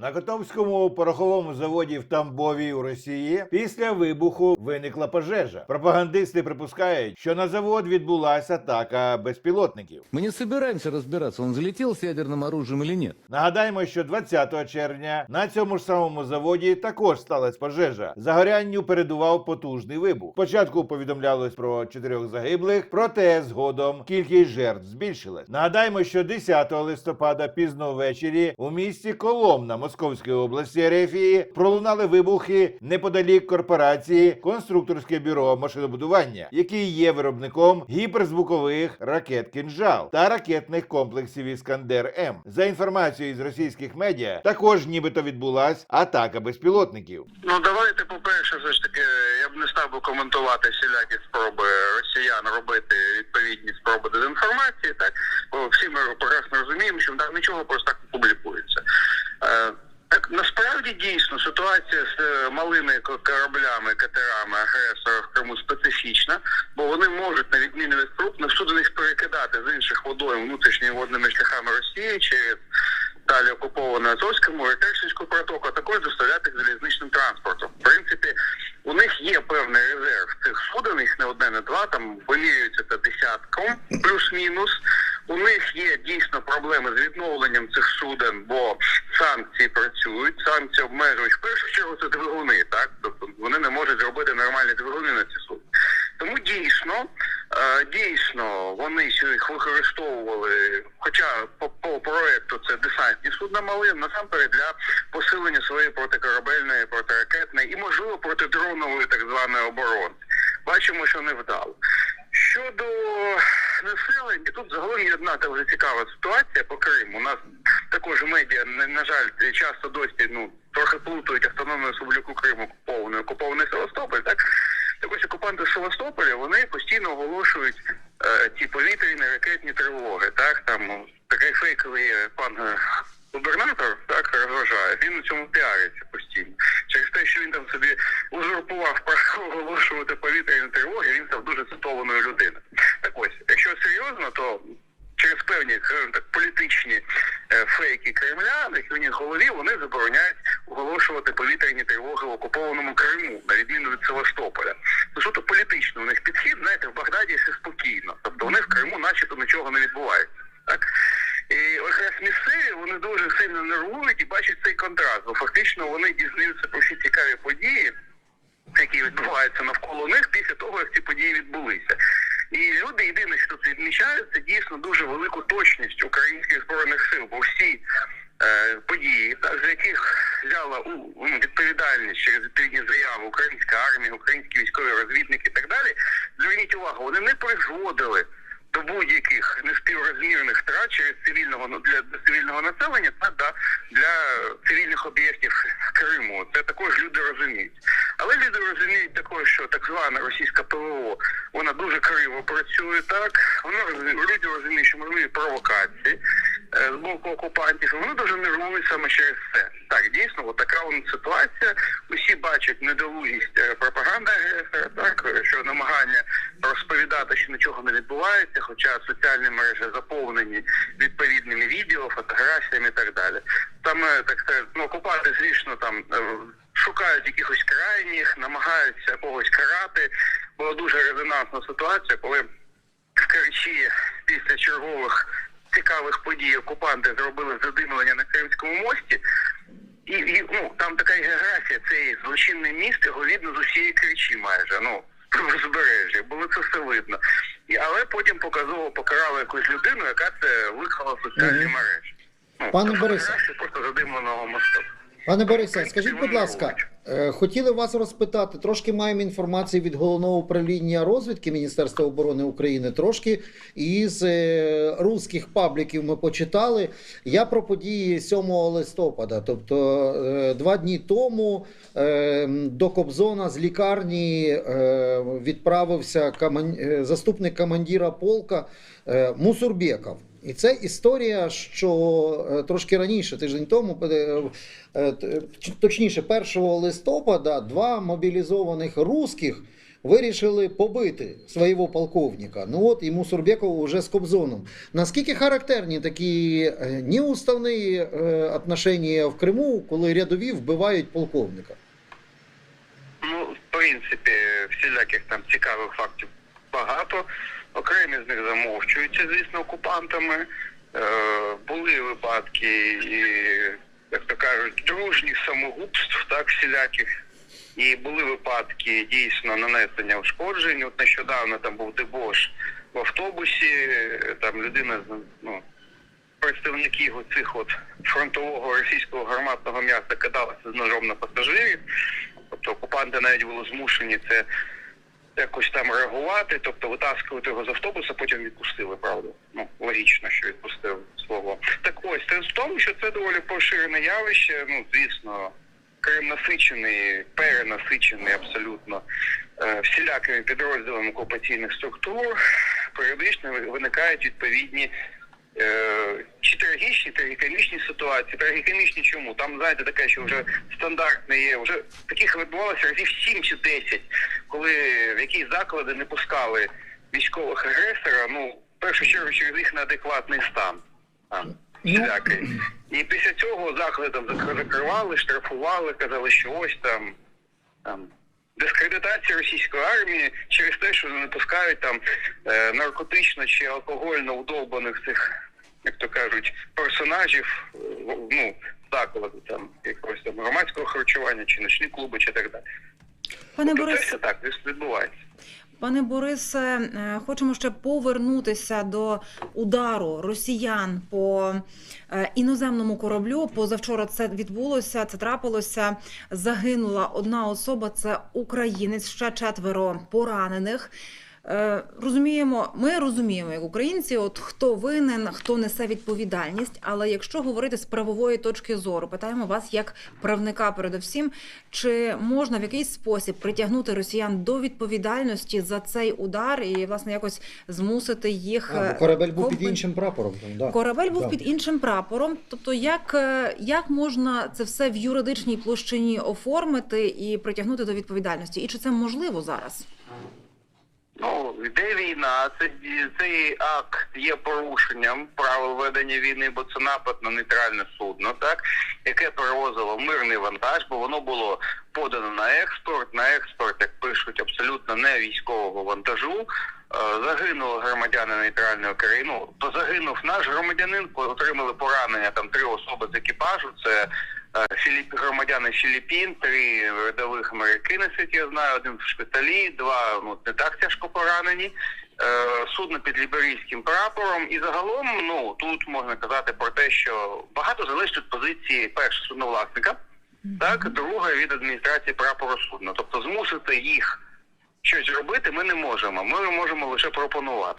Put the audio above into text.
На Котовському пороховому заводі в Тамбові у Росії після вибуху виникла пожежа. Пропагандисти припускають, що на завод відбулася атака безпілотників. Мы не собираемся разбираться, он залетел с ядерным оружием или нет. Нагадаємо, що 20 червня на цьому ж самому заводі також сталася пожежа. Загорянню передував потужний вибух. Спочатку повідомлялось про чотирьох загиблих, проте згодом кількість жертв збільшилась. Нагадаємо, що 10 листопада пізно ввечері у місті Коломна Московської області Рефії пролунали вибухи неподалік корпорації конструкторське бюро машинобудування, який є виробником гіперзвукових ракет «Кинжал» та ракетних комплексів Іскандер М. За інформацією з російських медіа, також нібито відбулась атака безпілотників. Ну давайте, по-перше, все ж таки, я б не став би коментувати всілякі спроби росіян робити відповідні спроби дезінформації. Так бо всі ми прекрасно розуміємо, що там нічого просто так публікується. Е, так насправді дійсно ситуація з е, малими кораблями, катерами агресора в Криму специфічна, бо вони можуть, на відміну від крупних суден, перекидати з інших водойм внутрішніми водними шляхами Росії через далі окуповану Азовське море, Керченську протоку, а також доставляти залізничним транспортом. В принципі, у них є певний резерв цих суден, їх не одне, не два, там вимірюється це десятком, плюс-мінус. У них є дійсно проблеми з відновленням цих суден, бо санкції працюють, санкції обмежують. В першу чергу це двигуни, так? Тобто вони не можуть зробити нормальні двигуни на ці судна. Тому дійсно, е, дійсно, вони їх використовували, хоча по, по проекту це десантні судна мали, насамперед для посилення своєї протикорабельної, протиракетної і, можливо, протидронової так званої оборони. Бачимо, що не вдало. Щодо населення, тут загалом є одна дуже цікава ситуація по Криму. У нас також медіа, на, на жаль, часто досі ну трохи плутають автономну республіку Крим окупованою, окупований Севастополь, так? Так ось окупанти Севастополя вони постійно оголошують е, ті повітряні ракетні тривоги. Так там такий фейковий е, пан е, губернатор так розважає. Він у цьому піариться постійно. Через те, що він там собі узурпував право оголошувати повітряні тривоги, він став дуже цитованою людиною. Так ось, якщо серйозно, то через певні так політичні е, фейки Кремля, на їхній голові вони забороняють оголошувати повітряні тривоги в окупованому Криму, на відміну від Севастополя. Ну суто політично у них підхід, знаєте, в Багдаді все спокійно. Тобто вони в Криму, начебто, нічого не відбувається. Так і якраз місцеві вони дуже сильно нервують і бачать цей контраст, бо фактично вони дізнаються про всі цікаві події, які відбуваються навколо них після того, як ці події відбулися. І люди єдине, що тут відмічають, це дійсно дуже велику точність українських збройних сил, бо всі е, події, так, за яких взяла у ну, відповідальність через відповідні заяви українська армія, українські військові розвідники і так далі. Зверніть увагу, вони не призводили до будь-яких неспіврозмірних втрат через цивільного ну, для, для цивільного населення та да, для цивільних об'єктів Криму. Це також люди розуміють. Але люди розуміють також, що так звана російська ПВО вона дуже криво працює. Так розуміють, люди розуміють, що можливі провокації з боку окупантів. Вони дуже нервують саме через це. Так, дійсно, от така вона ситуація. Усі бачать недолугість е, пропаганди агресора, так е, що намагання розповідати, що нічого не відбувається, хоча соціальні мережі заповнені відповідними відео, фотографіями і так далі. Там е, так сказати, ну, окупанти, звісно, там е, шукають якихось крайніх, намагаються когось карати. Була дуже резонансна ситуація, коли в Керчі після чергових цікавих подій окупанти зробили задимлення на Кримському мості. І, і ну там така географія, цей злочинний міст, його видно з усієї Керчі майже. Ну правозбережжя, було це все видно. І, але потім показово покарали якусь людину, яка це виклала в соціальні Мгм. мережі. Ну, Пане це Борисе. просто задимленого мосту. Пане Борисе, скажіть, будь ласка, хотіли вас розпитати, трошки маємо інформації від головного управління розвідки Міністерства оборони України, трошки із е, руських пабліків ми почитали. Я про події 7 листопада, тобто е, два дні тому е, до Кобзона з лікарні е, відправився е, заступник командира полка е, Мусурбеков. І це історія, що е, трошки раніше, тиждень тому, е, е, точніше, 1 листопада, два мобілізованих русських вирішили побити свого полковника. Ну от і Мусурбеков уже з Кобзоном. Наскільки характерні такі неуставні отношення в Криму, коли рядові вбивають полковника? Ну, в принципі, всіляких там цікавих фактів багато. Окремі з них замовчуються, звісно, окупантами. Е, були випадки і, як то кажуть, дружніх самогубств, так, всіляких. І були випадки дійсно нанесення ушкоджень. От нещодавно там був дебош в автобусі, там людина ну, представники цих от фронтового російського гарматного м'яса кидалися з ножом на пасажирів. Тобто окупанти навіть були змушені це якось там реагувати, тобто витаскувати його з автобуса, потім відпустили, правда. Ну, логічно, що відпустив слово. Так ось, це в тому, що це доволі поширене явище. Ну, звісно, Крим насичений, перенасичений абсолютно е, всілякими підрозділами окупаційних структур. Періодично виникають відповідні чи трагічні, трагікомічні ситуації. Трагікомічні чому? Там, знаєте, таке, що вже стандартне є. Вже таких відбувалося разів 7 чи 10, коли в якісь заклади не пускали військових агресора, ну, в першу чергу через їх неадекватний стан. Там, всілякий. І після цього заклади там закривали, штрафували, казали, що ось там, там дискредитація російської армії через те, що не пускають там е, наркотично чи алкогольно вдовбаних цих, як то кажуть, персонажів, е, ну, заклади там якогось там громадського харчування, чи ночні клуби, чи так далі. Пане Тобто Борис, так відбувається. Пане Борисе, е, хочемо ще повернутися до удару росіян по е, іноземному кораблю. Позавчора це відбулося, це трапилося. Загинула одна особа. Це українець, ще четверо поранених. Е, Розуміємо, ми розуміємо, як українці, от хто винен, хто несе відповідальність. Але якщо говорити з правової точки зору, питаємо вас як правника, передовсім, чи можна в якийсь спосіб притягнути росіян до відповідальності за цей удар і власне якось змусити їх А, е, бо корабель був під іншим прапором. Да. Корабель був Да. під іншим прапором. Тобто, як, е, як можна це все в юридичній площині оформити і притягнути до відповідальності? І чи це можливо зараз? Ну, йде війна, це, цей акт є порушенням правил ведення війни, бо це напад на нейтральне судно, так, яке перевозило мирний вантаж, бо воно було подано на експорт. На експорт, як пишуть, абсолютно не військового вантажу. Е, Загинули громадяни нейтральної країни. Ну, то загинув наш громадянин, отримали поранення там три особи з екіпажу. Це Філіп, громадяни Філіппін, три рядових американців, як я знаю, один в шпиталі, два ну, не так тяжко поранені. Е, Судно під ліберійським прапором, і загалом, ну тут можна казати про те, що багато залежить від позиції перше судновласника, так друге від адміністрації прапору судна. Тобто змусити їх щось робити ми не можемо. Ми можемо лише пропонувати.